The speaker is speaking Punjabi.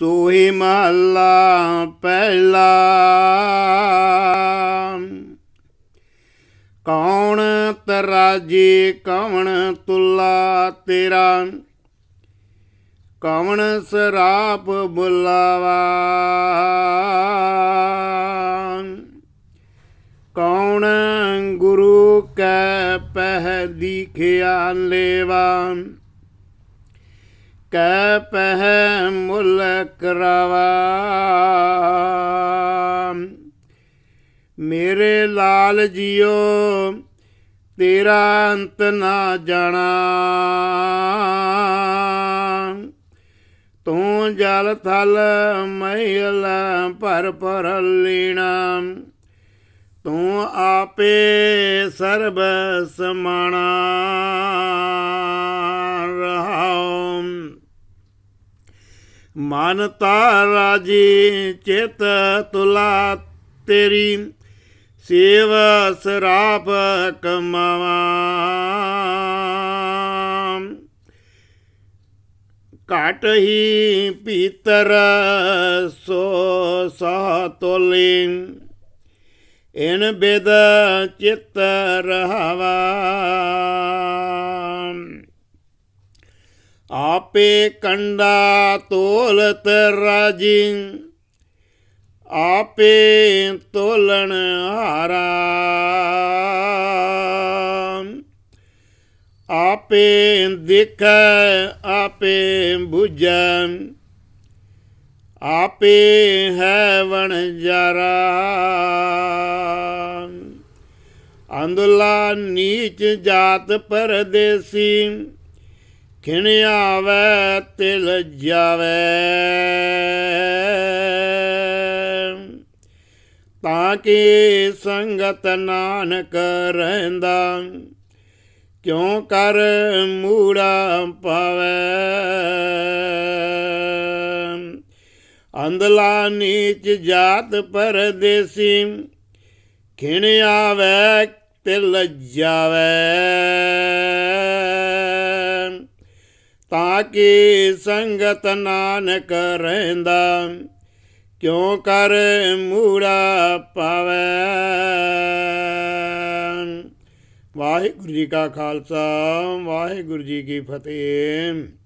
ਸੋਹੀ ਮਹੱਲਾ ਪਹਿਲਾ। ਕੌਣ ਤਰਾਜੀ ਕਵਣ ਤੁਲਾ ਤੇਰਾ? ਕਵਣ ਸਰਾਪ ਬੁਲਾਵਾ? ਕੌਣ ਗੁਰੂ ਕੈ ਪਹਿ ਦੀਖਿਆ ਲੇਵਾ? ਕੈ ਪਹਿ ਮੁਲ ਕਰਾਵਾ। ਮੇਰੇ ਲਾਲ ਜੀਓ, ਤੇਰਾ ਅੰਤ ਨਾ ਜਾਣਾ। ਤੂੰ ਜਲ ਥਲ ਮਹਿਲ ਭਰ ਭਰ ਲੀਣਾ। ਤੂੰ ਆਪੇ ਸਰਬ ਸਮਾਣਾ ਮਨ ਤਾਰਾਜੀ ਚਿਤ ਤੁਲਾ ਤੇਰੀ, ਸੇਵ ਸਰਾਪ ਕਮਾਵਾ। ਘਟ ਹੀ ਪੀਤਰ ਸੋ ਸਹ ਤੋਲੀ, ਇਨ ਬਿਦ ਚਿਤ ਰਹਾਵਾ। ਆਪੇ ਕੰਡਾ ਤੋਲਤ ਰਾਜੀ, ਆਪੇ ਤੋਲਣ ਹਾਰਾ। ਆਪੇ ਦਿਖੈ, ਆਪੇ 부ਝੈ ਆਪੇ ਹੈ ਵਣ ਜਰਾ। ਅੰਦਲਾ ਨੀਚ ਜਾਤ ਪਰਦੇਸੀ ਖਿਣ ਆਵੈ ਤੇ ਜਾਵੈ। ਤਾਂ ਕਿ ਸੰਗਤ ਨਾਨਕ ਰਹਿੰਦਾ, ਕਿਉਂ ਕਰ ਮੂੜਾ ਪਾਵੈ। ਅੰਦਲਾ ਨੀਚ ਜਾਤ ਪਰਦੇਸੀ ਖਿਣ ਆਵੈ, ਤਿਲ ਜਾਵੈ। ਕੀ ਸੰਗਤ ਨਾਨਕ ਰਹਿੰਦਾ, ਕਿਉ ਕਰ ਮੂੜਾ ਪਾਵੈ? ਵਾਹਿਗੁਰੂ ਜੀ ਕਾ ਖਾਲਸਾ, ਵਾਹਿਗੁਰੂ ਜੀ ਕੀ ਫਤਿਹ।